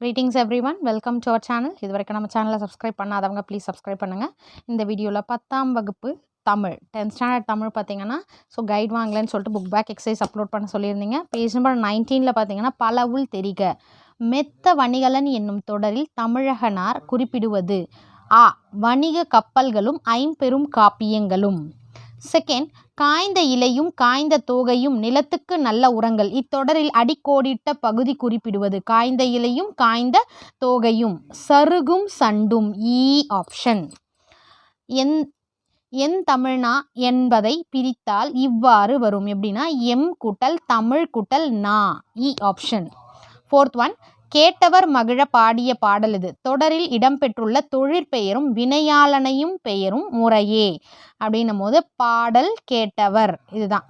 Greetings every one welcome to our channel இது வரைக்கும் நம்ம சேனலை சப்ஸ்கிரைப் பண்ணாதவங்க ப்ளீஸ் சப்ஸ்கிரைப் பண்ணுங்கள் இந்த வீடியோவில் பத்தாம் வகுப்பு தமிழ் டென்த் ஸ்டாண்டர்ட் தமிழ் பார்த்தீங்கன்னா ஸோ கைட் வாங்கலன்னு சொல்லிட்டு புக் பேக் எக்ஸசைஸ் அப்லோட் பண்ண சொல்லியிருந்தீங்க. பேஜ் நம்பர் நைன்டீனில் பார்த்தீங்கன்னா பலவுள் தெரிக. மெத்த வணிகலன் என்னும் தொடரில் தமிழகனார் குறிப்பிடுவது. ஆ வணிக கப்பல்களும் ஐம்பெரும் காப்பியங்களும். செகண்ட் காய்ந்த இலையும் காய்ந்த தோகையும் நிலத்துக்கு நல்ல உரங்கள். இத்தொடரில் அடிக்கோடிட்ட பகுதி குறிப்பிடுவது காய்ந்த இலையும் காய்ந்த தோகையும். சருகும் சண்டும் e இ ஆப்ஷன் என் என் தமிழ்னா என்பதை பிரித்தால் இவ்வாறு வரும். எப்படின்னா எம் குட்டல் தமிழ் குட்டல் நா. இ ஆப்ஷன் ஃபோர்த் ஒன் கேட்டவர் மகிழ பாடிய பாடல் இது. தொடரில் இடம்பெற்றுள்ள தொழிற்பெயரும் வினையாளனையும் பெயரும் முறையே அப்படின்னும் போது பாடல் கேட்டவர் இதுதான்.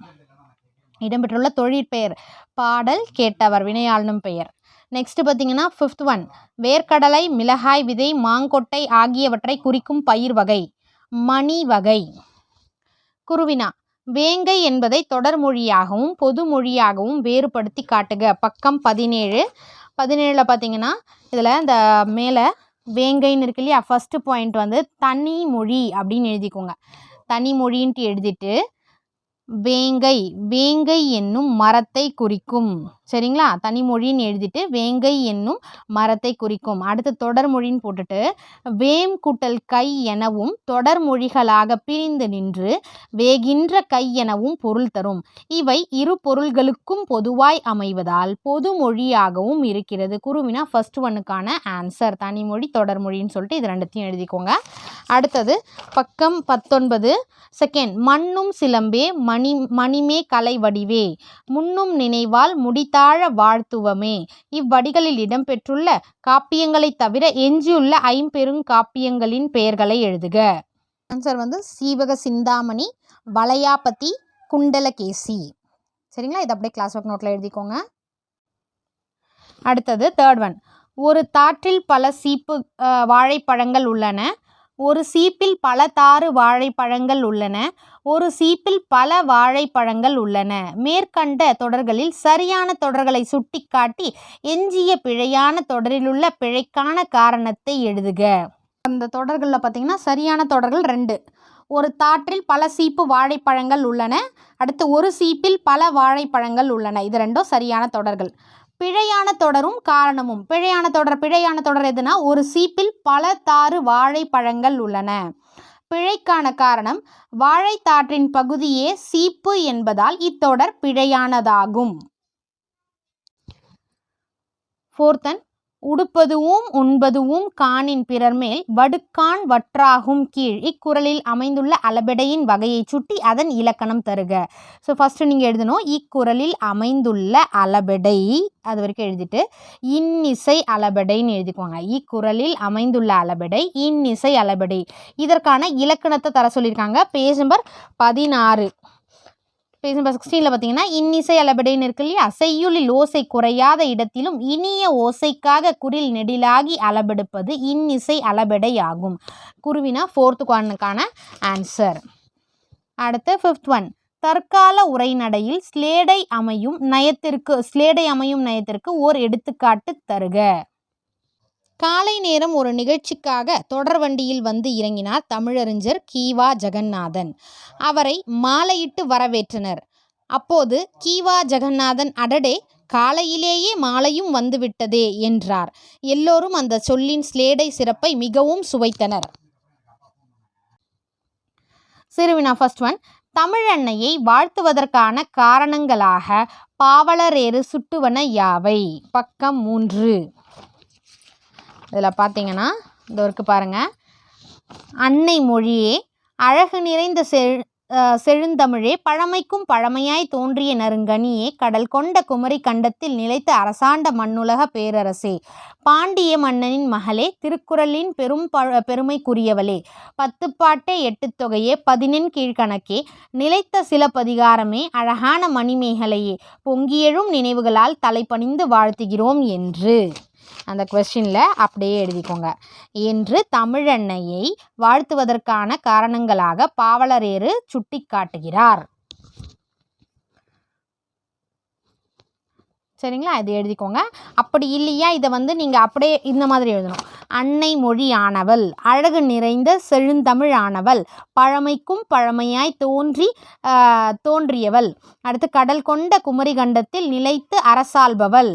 இடம்பெற்றுள்ள தொழிற்பெயர் பாடல் கேட்டவர் வினையாளனும் பெயர். நெக்ஸ்ட் பார்த்தீங்கன்னா ஃபிஃப்த் ஒன் வேர்க்கடலை மிளகாய் விதை மாங்கொட்டை ஆகியவற்றை குறிக்கும் பயிர் வகை மணி வகை. குருவினா வேங்கை என்பதை தொடர்மொழியாகவும் பொதுமொழியாகவும் வேறுபடுத்தி காட்டுக. பக்கம் பதினேழு. பதினேழில் பார்த்தீங்கன்னா இதில் இந்த மேலே வேங்கைன்னு இருக்கு இல்லையா? ஃபஸ்ட்டு பாயிண்ட் வந்து தனி மொழி அப்படின்னு எழுதிக்கோங்க. தனி மொழின்ட்டு எழுதிட்டு வேங்கை வேங்கை என்னும் மரத்தை குறிக்கும். சரிங்களா? தனிமொழின்னு எழுதிட்டு வேங்கை என்னும் மரத்தை குறிக்கும். அடுத்து தொடர்மொழின்னு போட்டுட்டு வேம் கூட்டல் கை எனவும் தொடர்மொழிகளாக பிரிந்து நின்று வேகின்ற கை எனவும் பொருள் தரும். இவை இரு பொருள்களுக்கும் பொதுவாய் அமைவதால் பொது மொழியாகவும் இருக்கிறது. குருவினா ஃபர்ஸ்ட் ஒன்னுக்கான ஆன்சர் தனிமொழி தொடர்மொழின்னு சொல்லிட்டு இது ரெண்டுத்தையும் எழுதிக்கோங்க. அடுத்தது பக்கம் பத்தொன்பது செகண்ட் மண்ணும் சிலம்பே மணி மணிமே கலை வடிவே முன்னும் நினைவால் முடித்தாழ வாழ்த்துவமே. இவ்வடிகளில் இடம்பெற்றுள்ள காப்பியங்களைத் தவிர எஞ்சியுள்ள ஐம்பெருங் காப்பியங்களின் பெயர்களை எழுதுக. ஆன்சர் வந்து சீவக சிந்தாமணி வளையாபதி குண்டலகேசி. சரிங்களா? இது அப்படியே கிளாஸ் ஒர்க் நோட்டில் எழுதிக்கோங்க. அடுத்தது தேர்ட் ஒன் ஒரு தாற்றில் பல சீப்பு வாழைப்பழங்கள் உள்ளன. ஒரு சீப்பில் பல தாறு வாழைப்பழங்கள் உள்ளன. ஒரு சீப்பில் பல வாழைப்பழங்கள் உள்ளன. மேற்கண்ட தொடர்களில் சரியான தொடர்களை சுட்டிக்காட்டி எஞ்சிய பிழையான தொடரிலுள்ள பிழைக்கான காரணத்தை எழுதுக. அந்த தொடர்களில் பார்த்தீங்கன்னா சரியான தொடர்கள் ரெண்டு. ஒரு தாற்றில் பல சீப்பு வாழைப்பழங்கள் உள்ளன. அடுத்து ஒரு சீப்பில் பல வாழைப்பழங்கள் உள்ளன. இது ரெண்டும் சரியான தொடர்கள். பிழையான தொடரும் காரணமும். பிழையான தொடர் பிழையான தொடர் எதுனா ஒரு சீப்பில் பல தாறு வாழைப்பழங்கள் உள்ளன. பிழைக்கான காரணம் வாழைத்தாற்றின் பகுதியே சீப்பு என்பதால் இத்தொடர் பிழையானதாகும். ஃபோர்த்தன் உடுப்பதுவும் உண்பதுவும் காணின் பிறர்மேல் வடுக்கான் வற்றாகும் கீழ் இக்குறளில் அமைந்துள்ள அளபெடையின் வகையை சுட்டி அதன் இலக்கணம் தருக. ஸோ ஃபஸ்ட்டு நீங்கள் எழுதணும். இக்குறளில் அமைந்துள்ள அளபெடை. அது வரைக்கும் எழுதிட்டு இன்னிசை அளபெடைன்னு எழுதிக்குவாங்க. இக்குறளில் அமைந்துள்ள அளபெடை இன்னிசை அளபெடை. இதற்கான இலக்கணத்தை தர சொல்லியிருக்காங்க. பேஜ் நம்பர் பதினாறு. பேஜ் நம்பர் சிக்ஸ்டீனில் பார்த்தீங்கன்னா இன்னிசை அளபெடைன்னு இருக்கு இல்லையா? செய்யுளில் ஓசை குறையாத இடத்திலும் இனிய ஓசைக்காக குரில் நெடிலாகி அளபெடுப்பது இன்னிசை அளபெடை ஆகும் குருவினா ஃபோர்த்து குவானுக்கான ஆன்சர் அடுத்து ஃபிஃப்த் ஒன் தற்கால உரைநடையில் ஸ்லேடை அமையும் நயத்திற்கு ஸ்லேடை அமையும் நயத்திற்கு ஓர் எடுத்துக்காட்டு தருக. காலை நேரம் ஒரு நிகழ்ச்சிக்காக தொடர் வண்டியில் வந்து இறங்கினார் தமிழறிஞர் கீவா ஜெகநாதன். அவரை மாலையிட்டு வரவேற்றனர். அப்போது கீவா ஜெகநாதன் அடடே காலையிலேயே மாலையும் வந்துவிட்டதே என்றார். எல்லோரும் அந்த சொல்லின் ஸ்லேடை சிறப்பை மிகவும் சுவைத்தனர். சிறுவினா ஃபர்ஸ்ட் ஒன் தமிழன்னையை வாழ்த்துவதற்கான காரணங்களாக பாவலரேறு சுட்டுவன யாவை? பக்கம் மூன்று. இதில் பார்த்தீங்கன்னா இந்த ஒர்க்கு பாருங்க. அன்னை மொழியே அழகு நிறைந்த செழ் செழுந்தமிழே பழமைக்கும் பழமையாய் தோன்றிய நறுங்கனியே கடல் கொண்ட குமரி கண்டத்தில் நிலைத்த அரசாண்ட மண்ணுலக பேரரசே பாண்டிய மன்னனின் மகளே திருக்குறளின் பெரும் ப பெருமைக்குரியவளே பத்துப்பாட்டே எட்டு தொகையே பதினெண் கீழ்கணக்கே நிலைத்த சிலப்பதிகாரமே அழகான மணிமேகலையே பொங்கியெழும் நினைவுகளால் தலைப்பணிந்து வாழ்த்துகிறோம் என்று. அந்த கொஸ்டினில் அப்படியே எழுதிக்கோங்க. என்று தமிழன்னையை வாழ்த்துவதற்கான காரணங்களாக பாவலரேறு சுட்டிக்காட்டுகிறார். சரிங்களா? இது எழுதிக்கோங்க. அப்படி இல்லையா? இதை வந்து நீங்கள் அப்படியே இந்த மாதிரி எழுதணும். அன்னை மொழியானவள் அழகு நிறைந்த செழுந்தமிழானவள் பழமைக்கும் பழமையாய் தோன்றி தோன்றியவள். அடுத்து கடல் கொண்ட குமரிகண்டத்தில் நிலைத்து அரசாள்பவள்.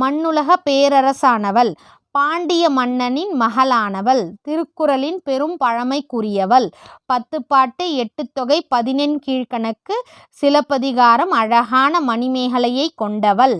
மண்ணுலக பேரரசானவள். பாண்டிய மன்னனின் மகளானவள். திருக்குறளின் பெரும் பழமைக்குரியவள். பத்துப்பாட்டு தொகை பதினெண் கீழ்க்கணக்கு சிலப்பதிகாரம் அழகான மணிமேகலையை கொண்டவள்.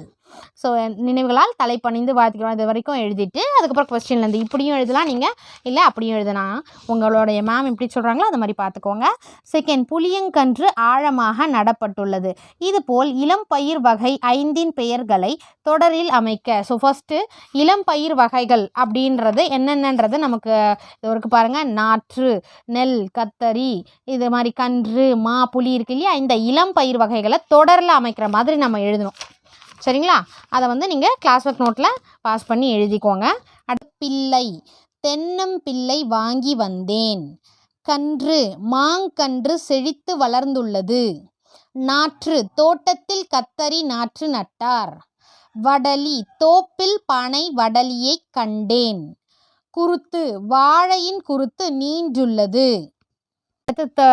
ஸோ நினைவுகளால் தலைப்பணிந்து வாழ்த்துக்கிறோம் இது வரைக்கும் எழுதிட்டு அதுக்கப்புறம் கொஸ்டின்லேருந்து இப்படியும் எழுதலாம் நீங்கள் இல்லை அப்படியும் எழுதலாம் உங்களுடைய மேம் எப்படி சொல்கிறாங்களோ அது மாதிரி பார்த்துக்கோங்க. செகண்ட் புளியங்கன்று ஆழமாக நடப்பட்டுள்ளது. இதுபோல் இளம் பயிர் வகை ஐந்தின் பெயர்களை தொடரில் அமைக்க. ஸோ ஃபஸ்ட்டு இளம் பயிர் வகைகள் அப்படின்றது என்னென்னன்றது நமக்கு இது பாருங்கள் நாற்று நெல் கத்தரி இது மாதிரி கன்று மா புளி இருக்கு இல்லையா? இந்த இளம் பயிர் வகைகளை தொடரில் அமைக்கிற மாதிரி நம்ம எழுதணும். சரிங்களா? அதை வந்து நீங்கள் கிளாஸ் ஒர்க் நோட்டில் பாஸ் பண்ணி எழுதிக்கோங்க. அடுத்து பிள்ளை. தென்னம்பிள்ளை வாங்கி வந்தேன். கன்று மாங்கன்று செழித்து வளர்ந்துள்ளது. நாற்று தோட்டத்தில் கத்தரி நாற்று நட்டார். வடலி தோப்பில் பனை வடலியைக் கண்டேன். குருத்து வாழையின் குருத்து நீண்டுள்ளது. அடுத்து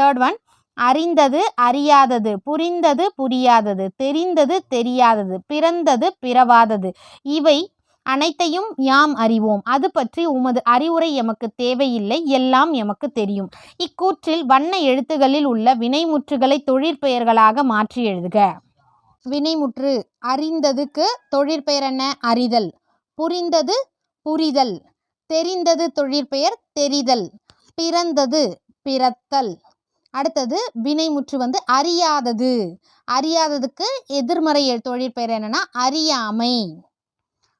தேர்ட் ஒன் அறிந்தது அறியாதது புரிந்தது புரியாதது தெரிந்தது தெரியாதது பிறந்தது பிறவாதது. இவை அனைத்தையும் யாம் அறிவோம். அது பற்றி உமது அறிவுரை எமக்கு தேவையில்லை எல்லாம் எமக்கு தெரியும். இக்கூற்றில் வண்ண எழுத்துகளில் உள்ள வினைமுற்றுகளை தொழிற்பெயர்களாக மாற்றி எழுதுக. வினைமுற்று அறிந்ததுக்கு தொழிற்பெயர் என்ன? அறிதல். புரிந்தது புரிதல். தெரிந்தது தொழிற்பெயர் தெரிதல். பிறந்தது பிறத்தல். அடுத்தது வினைமுற்று வந்து அறியாதது. அறியாததுக்கு எதிர்மறை தொழிற்பெயர் என்னன்னா அறியாமை.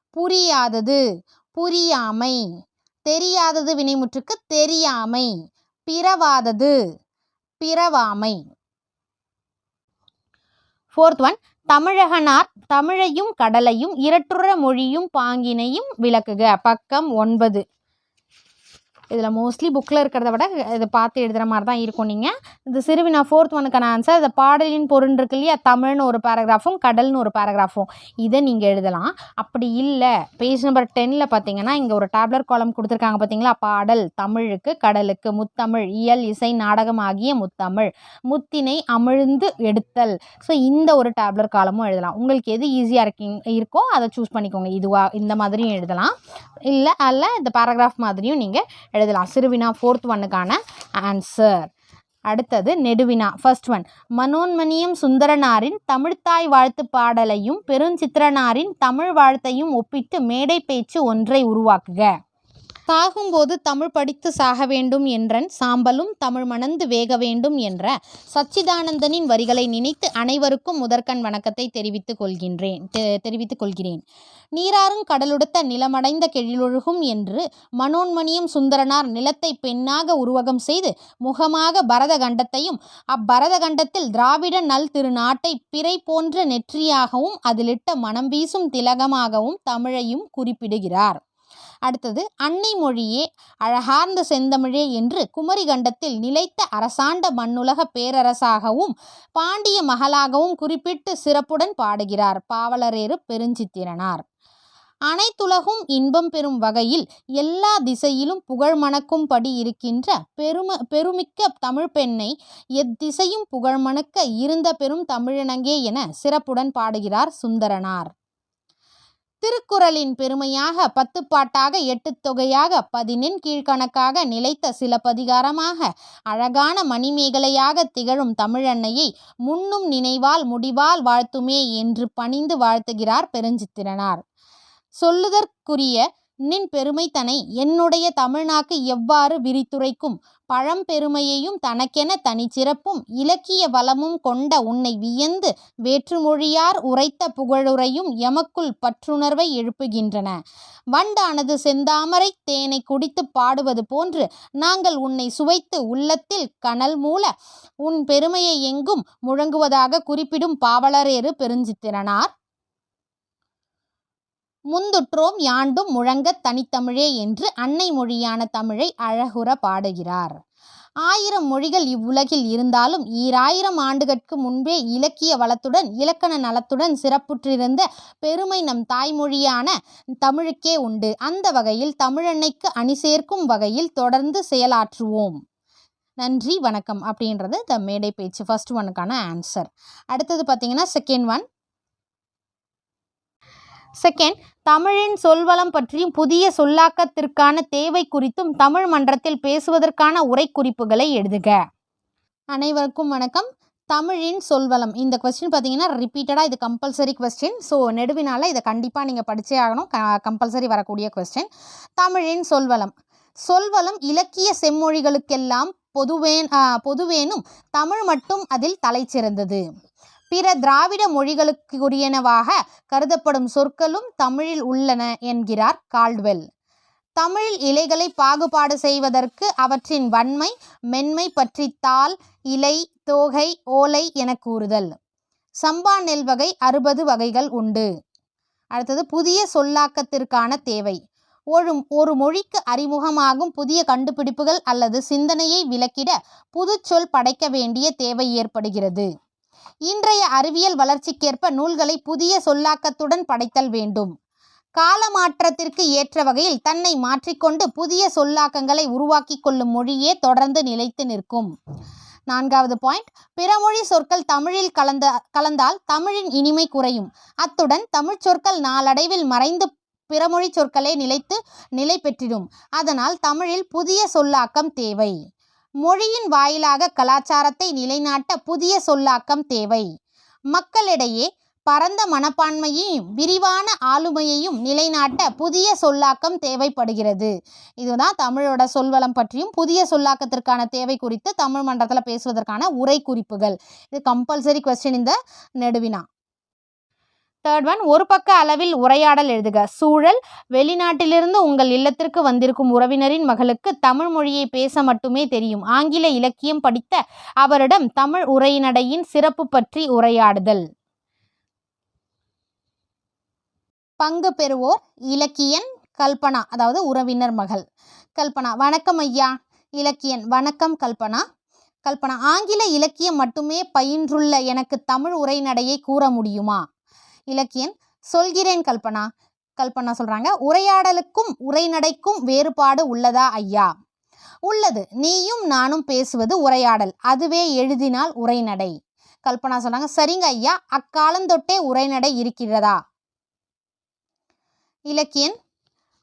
புரியாதது புரியாமை. தெரியாதது வினைமுற்றுக்கு தெரியாமை. பிறவாதது பிறவாமை. ஃபோர்த் ஒன் தமிழகனார் தமிழையும் கடலையும் இரட்டுற மொழியும் பாங்கினையும் விளக்குக. பக்கம் ஒன்பது. இதில் மோஸ்ட்லி புக்கில் இருக்கிறத விட இதை பார்த்து எழுதுகிற மாதிரி தான் இருக்கும் நீங்கள். இந்த சிறுவினா ஃபோர்த் ஒனுக்கான ஆன்சர் இந்த பாடலின் பொருள் இருக்கு இல்லையா தமிழ்னு ஒரு பேராகிராஃபும் கடல்னு ஒரு பேராகிராஃபும் இதை நீங்கள் எழுதலாம். அப்படி இல்லை பேஜ் நம்பர் டென்னில் பார்த்தீங்கன்னா இங்கே ஒரு டேப்லர் காலம் கொடுத்துருக்காங்க பார்த்தீங்களா? பாடல் தமிழுக்கு கடலுக்கு முத்தமிழ் இயல் இசை நாடகம் ஆகிய முத்தமிழ். முத்தினை அமிழ்ந்து எடுத்தல். ஸோ இந்த ஒரு டேப்லர் காலமும் எழுதலாம். உங்களுக்கு எது ஈஸியாக இருக்கீங்க இருக்கோ அதை சூஸ் பண்ணிக்கோங்க. இதுவாக இந்த மாதிரியும் எழுதலாம். இல்லை அல்ல இந்த பேராகிராஃப் மாதிரியும் நீங்கள் எழுதலாம். சிறுவினா ஃபோர்த் ஒன்னுக்கான ஆன்சர் அடுத்தது நெடுவினா ஃபர்ஸ்ட் ஒன் மனோன்மணியும் சுந்தரனாரின் தமிழ்த்தாய் வாழ்த்து பாடலையும் பெருஞ்சித்திரனாரின் தமிழ் வாழ்த்தையும் ஒப்பிட்டு மேடை பேச்சு ஒன்றை உருவாக்குக. சாகும்போது தமிழ் படித்து சாக வேண்டும் என்றன் சாம்பலும் தமிழ் மணந்து வேக வேண்டும் என்ற சச்சிதானந்தனின் வரிகளை நினைத்து அனைவருக்கும் முதற்கண் வணக்கத்தை தெரிவித்துக் கொள்கின்றேன் தெ- தெரிவித்துக் கொள்கிறேன். நீராறும் கடலுடுத்த நிலமடைந்த கெழிலொழுகும் என்று மனோன்மணியும் சுந்தரனார் நிலத்தை பெண்ணாக உருவகம் செய்து முகமாக பரத கண்டத்தையும் அப்பரத கண்டத்தில் திராவிட நல் திருநாட்டை பிறை போன்ற நெற்றியாகவும் அதிலிட்ட மனம் வீசும் திலகமாகவும் தமிழையும் குறிப்பிடுகிறார். அடுத்தது அன்னை மொழியே அழகார்ந்த செந்தமிழே என்று குமரி கண்டத்தில் நிலைத்த அரசாண்ட மண்ணுலக பேரரசாகவும் பாண்டிய மகளாகவும் குறிப்பிட்டு சிறப்புடன் பாடுகிறார் பாவலரேறு பெருஞ்சித்திரனார். அனைத்துலகும் இன்பம் பெறும் வகையில் எல்லா திசையிலும் புகழ் மணக்கும்படி இருக்கின்ற பெரும பெருமிக்க தமிழ் பெண்ணை எத்திசையும் புகழ் மணக்க இருந்த பெரும் தமிழினங்கே என சிறப்புடன் பாடுகிறார் சுந்தரனார். திருக்குறளின் பெருமையாக பத்து பாட்டாக எட்டு தொகையாக பதினெண் கீழ்கணக்காக நிலைத்த சிலப்பதிகாரமாக அழகான மணிமேகலையாக திகழும் தமிழன்னையை முன்னும் நினைவால் முடிவால் வாழ்த்துமே என்று பணிந்து வாழ்த்துகிறார் பெருஞ்சித்திரனார். சொல்லுதற்குரிய நின் பெருமை தனை என்னுடைய தமிழ்நாக்கு எவ்வாறு விரித்துரைக்கும்? பழம்பெருமையையும் தனக்கென தனிச்சிறப்பும் இலக்கிய வளமும் கொண்ட உன்னை வியந்து வேற்றுமொழியார் உரைத்த புகழுரையும் எமக்குள் பற்றுணர்வை எழுப்புகின்றன. வண்டானது செந்தாமரை தேனை குடித்து பாடுவது போன்று நாங்கள் உன்னை சுவைத்து உள்ளத்தில் கனல் மூல உன் பெருமையை எங்கும் முழங்குவதாக குறிப்பிடும் பாவலரேறு பெருஞ்சித்திரனார். முந்துற்றோம் யாண்டும் முழங்கத் தனித்தமிழே என்று அன்னை மொழியான தமிழை அழகுற பாடுகிறார். ஆயிரம் மொழிகள் இவ்வுலகில் இருந்தாலும் ஈராயிரம் ஆண்டுகட்கு முன்பே இலக்கிய வளத்துடன் இலக்கண நலத்துடன் சிறப்புற்றிருந்த பெருமை நம் தாய்மொழியான தமிழுக்கே உண்டு. அந்த வகையில் தமிழன்னைக்கு அணி சேர்க்கும் வகையில் தொடர்ந்து செயலாற்றுவோம். நன்றி வணக்கம் அப்படின்றது த மேடை பேச்சு ஃபர்ஸ்ட் ஒனுக்கான ஆன்சர் அடுத்தது பார்த்தீங்கன்னா செகண்ட் ஒன் செகண்ட் தமிழின் சொல்வளம் பற்றியும் புதிய சொல்லாக்கத்திற்கான தேவை குறித்தும் தமிழ் மன்றத்தில் பேசுவதற்கான உரை குறிப்புகளை எழுதுக. அனைவருக்கும் வணக்கம். தமிழின் சொல்வளம். இந்த கொஸ்டின் பார்த்தீங்கன்னா ரிப்பீட்டடாக இது கம்பல்சரி கொஸ்டின் ஸோ நெடுவினால் இதை கண்டிப்பாக நீங்கள் படித்தே ஆகணும். க கம்பல்சரி வரக்கூடிய கொஸ்டின் தமிழின் சொல்வளம். சொல்வளம் இலக்கிய செம்மொழிகளுக்கெல்லாம் பொதுவேன் பொதுவேனும் தமிழ் மட்டும் அதில் தலைச்சிறந்தது பிற திராவிட மொழிகளுக்குரியனவாக கருதப்படும் சொற்களும் தமிழில் உள்ளன என்கிறார் கால்ட்வெல். தமிழில் இலைகளை பாகுபாடு செய்வதற்கு அவற்றின் வன்மை மென்மை பற்றி தாள் இலை தோகை ஓலை என கூறுதல். சம்பா நெல் வகை அறுபது வகைகள் உண்டு. அடுத்தது புதிய சொல்லாக்கத்திற்கான தேவை. ஒரு ஒரு மொழிக்கு அறிமுகமாகும் புதிய கண்டுபிடிப்புகள் அல்லது சிந்தனையை விளக்கிட புதுச்சொல் படைக்க வேண்டிய தேவை ஏற்படுகிறது. இன்றைய அறிவியல் வளர்ச்சிக்கேற்ப நூல்களை புதிய சொல்லாக்கத்துடன் படைத்தல் வேண்டும். காலமாற்றத்திற்கு ஏற்ற வகையில் தன்னை மாற்றிக்கொண்டு புதிய சொல்லாக்கங்களை உருவாக்கி கொள்ளும் மொழியே தொடர்ந்து நிலைத்து நிற்கும். நான்காவது பாயிண்ட். பிறமொழி சொற்கள் தமிழில் கலந்த கலந்தால் தமிழின் இனிமை குறையும். அத்துடன் தமிழ் சொற்கள் நாளடைவில் மறைந்து பிறமொழி சொற்களே நிலைத்து நிலை பெற்றிடும் அதனால் தமிழில் புதிய சொல்லாக்கம் தேவை. மொழியின் வாயிலாக கலாச்சாரத்தை நிலைநாட்ட புதிய சொல்லாக்கம் தேவை. மக்களிடையே பரந்த மனப்பான்மையையும் விரிவான ஆளுமையையும் நிலைநாட்ட புதிய சொல்லாக்கம் தேவைப்படுகிறது. இதுதான் தமிழோட சொல்வளம் பற்றியும் புதிய சொல்லாக்கத்திற்கான தேவை குறித்து தமிழ் மன்றத்தில் பேசுவதற்கான உரை குறிப்புகள். இது கம்பல்சரி கொஸ்டின் இந்த நெடுவினா. தேர்ட் ஒன் ஒரு பக்க அளவில் உரையாடல் எழுதுக. சூழல் வெளிநாட்டிலிருந்து உங்கள் இல்லத்திற்கு வந்திருக்கும் உறவினரின் மகளுக்கு தமிழ் மொழியை பேச மட்டுமே தெரியும். ஆங்கில இலக்கியம் படித்த அவரிடம் தமிழ் உரைநடையின் சிறப்பு பற்றி உரையாடுதல். பங்கு பெறுவோர் இலக்கியன் கல்பனா அதாவது உறவினர் மகள். கல்பனா வணக்கம் ஐயா. இலக்கியன் வணக்கம் கல்பனா. கல்பனா ஆங்கில இலக்கியம் மட்டுமே பயின்றுள்ள எனக்கு தமிழ் உரைநடையை கூற முடியுமா? இலக்கியன் சொல்கிறேன் கல்பனா. கல்பனா சொல்றாங்க உரையாடலுக்கும் உரைநடைக்கும் வேறுபாடு உள்ளதா ஐயா? உள்ளது. நீயும் நானும் பேசுவது உரையாடல். அதுவே எழுதினால் உரைநடை. கல்பனா சொன்னாங்க சரிங்க ஐயா. அக்காலந்தொட்டே உரைநடை இருக்கிறதா? இலக்கியன்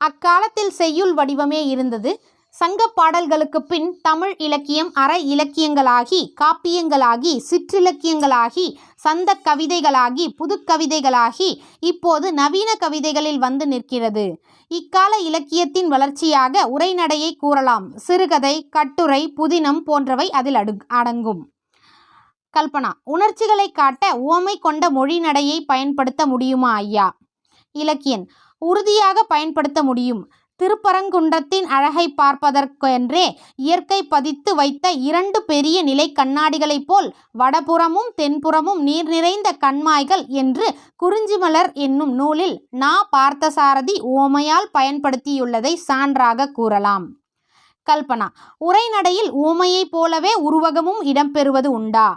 அக்காலத்தில் செய்யுள் வடிவமே இருந்தது. சங்க பாடல்களுக்கு பின் தமிழ் இலக்கியம் அற இலக்கியங்களாகி காப்பியங்களாகி சிற்றிலக்கியங்களாகி சந்த கவிதைகளாகி புதுக்கவிதைகளாகி இப்போது நவீன கவிதைகளில் வந்து நிற்கிறது. இக்கால இலக்கியத்தின் வளர்ச்சியாக உரைநடையை கூறலாம். சிறுகதை கட்டுரை புதினம் போன்றவை அதில் அடு அடங்கும். கல்பனா உணர்ச்சிகளை காட்ட உவமை கொண்ட மொழி நடையை பயன்படுத்த முடியுமா ஐயா? இலக்கியன் உறுதியாக பயன்படுத்த முடியும். திருப்பரங்குன்றத்தின் அழகை பார்ப்பதற்கென்றே இயற்கை பதித்து வைத்த இரண்டு பெரிய நிலை கண்ணாடிகளைப் போல் வடபுறமும் தென்புறமும் நீர் நிறைந்த கண்மாய்கள் என்று குறிஞ்சிமலர் என்னும் நூலில் நா. பார்த்தசாரதி உவமையால் பயன்படுத்தியுள்ளதை சான்றாக கூறலாம். கல்பனா உரைநடையில் உவமையைப் போலவே உருவகமும் இடம்பெறுவது உண்டா?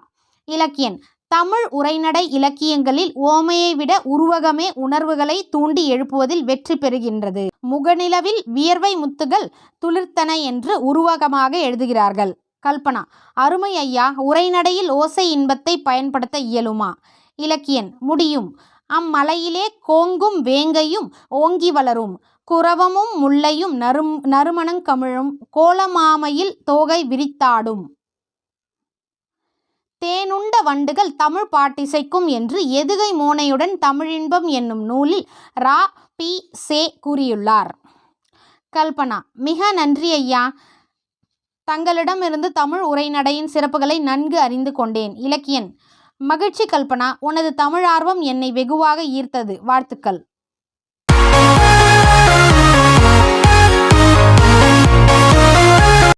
இலக்கியன் தமிழ் உரைநடை இலக்கியங்களில் ஓமையை விட உருவகமே உணர்வுகளை தூண்டி எழுப்புவதில் வெற்றி பெறுகின்றது. முகநிலவில் வியர்வை முத்துகள் துளிர்த்தன என்று உருவகமாக எழுதுகிறார்கள். கல்பனா அருமை ஐயா உரைநடையில் ஓசை இன்பத்தை பயன்படுத்த இயலுமா? இலக்கியன் முடியும். அம்மலையிலே கோங்கும் வேங்கையும் ஓங்கி வளரும். குரவமும் முல்லையும் நறும் நறுமணங்கமிழும் கோலமாமையில் தோகை விரித்தாடும். கொண்ட வண்டுகள் தமிழ் பாட்டிசைக்கும் என்று எதுகை மோனையுடன் தமிழின்பம் என்னும் நூலில் ரா. பி. சே. கூறியுள்ளார். கல்பனா மிக நன்றி ஐயா. தங்களிடமிருந்து தமிழ் உரைநடையின் சிறப்புகளை நன்கு அறிந்து கொண்டேன். இலக்கியன் மகிழ்ச்சி கல்பனா உனது தமிழ் ஆர்வம் என்னை வெகுவாக ஈர்த்தது. வாழ்த்துக்கள்.